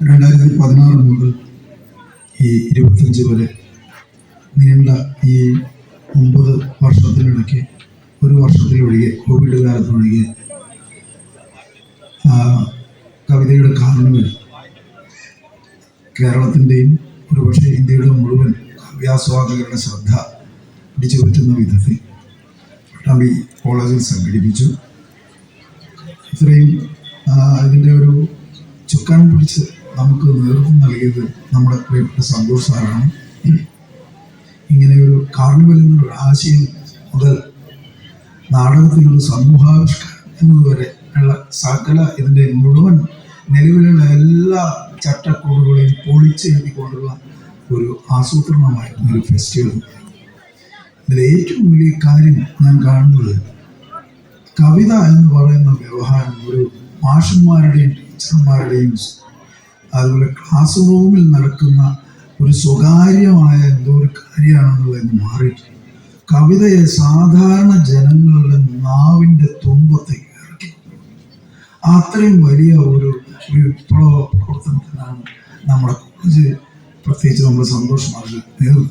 രണ്ടായിരത്തി പതിനാറ് മുതൽ ഈ ഇരുപത്തഞ്ച് വരെ നീണ്ട ഈ ഒമ്പത് വർഷത്തിനിടയ്ക്ക് ഒരു വർഷത്തിലൊഴികെ കോവിഡ് കാലത്തൊഴികെ ആ, കവിതയുടെ കാരണങ്ങൾ കേരളത്തിന്റെയും ഒരുപക്ഷെ ഇന്ത്യയുടെ മുഴുവൻ കാവ്യാസ്വാദകരുടെ ശ്രദ്ധ പിടിച്ചു പറ്റുന്ന വിധത്തിൽ പട്ടാമ്പി കോളേജിൽ സംഘടിപ്പിച്ചു. ഇത്രയും അതിന്റെ ഒരു ചുക്കാൻ പിടിച്ച് നമുക്ക് നേതൃത്വം നൽകിയത് നമ്മുടെ പ്രിയപ്പെട്ട സന്തോഷ് സാറാണ്. ഇങ്ങനെ ഒരു കാർണിവൽ എന്നൊരു ആശയം മുതൽ നാടകത്തിനൊരു സമൂഹാവിഷ്കാരം എന്നതുവരെ ഉള്ള സകല ഇതിന്റെ മുഴുവൻ നിലവിലുള്ള എല്ലാ ചട്ടക്കൂടുകളെയും പൊളിച്ചെഴുതിക്കൊണ്ടുള്ള ഒരു ആസൂത്രണമായിരുന്നു ഒരു ഫെസ്റ്റിവൽ ഇതിൽ ഏറ്റവും വലിയ കാര്യം ഞാൻ കാണുന്നത് കവിത എന്ന് പറയുന്ന വ്യവഹാരം ഒരു മാഷന്മാരുടെയും ടീച്ചർമാരുടെയും അതുപോലെ ക്ലാസ് റൂമിൽ നടക്കുന്ന ഒരു സ്വകാര്യമായ എന്തോ ഒരു കാര്യമാണെന്നുള്ളത് മാറിയിട്ട് കവിതയെ സാധാരണ ജനങ്ങളുടെ നാവിന്റെ തുമ്പത്തേക്ക് ഇറക്കി. അത്രയും വലിയ ഒരു വിപ്ലവ പ്രവർത്തനത്തിനാണ് നമ്മുടെ കോളേജ് പ്രത്യേകിച്ച് നമ്മുടെ സന്തോഷ് മാർക്ക് നേതൃത്വം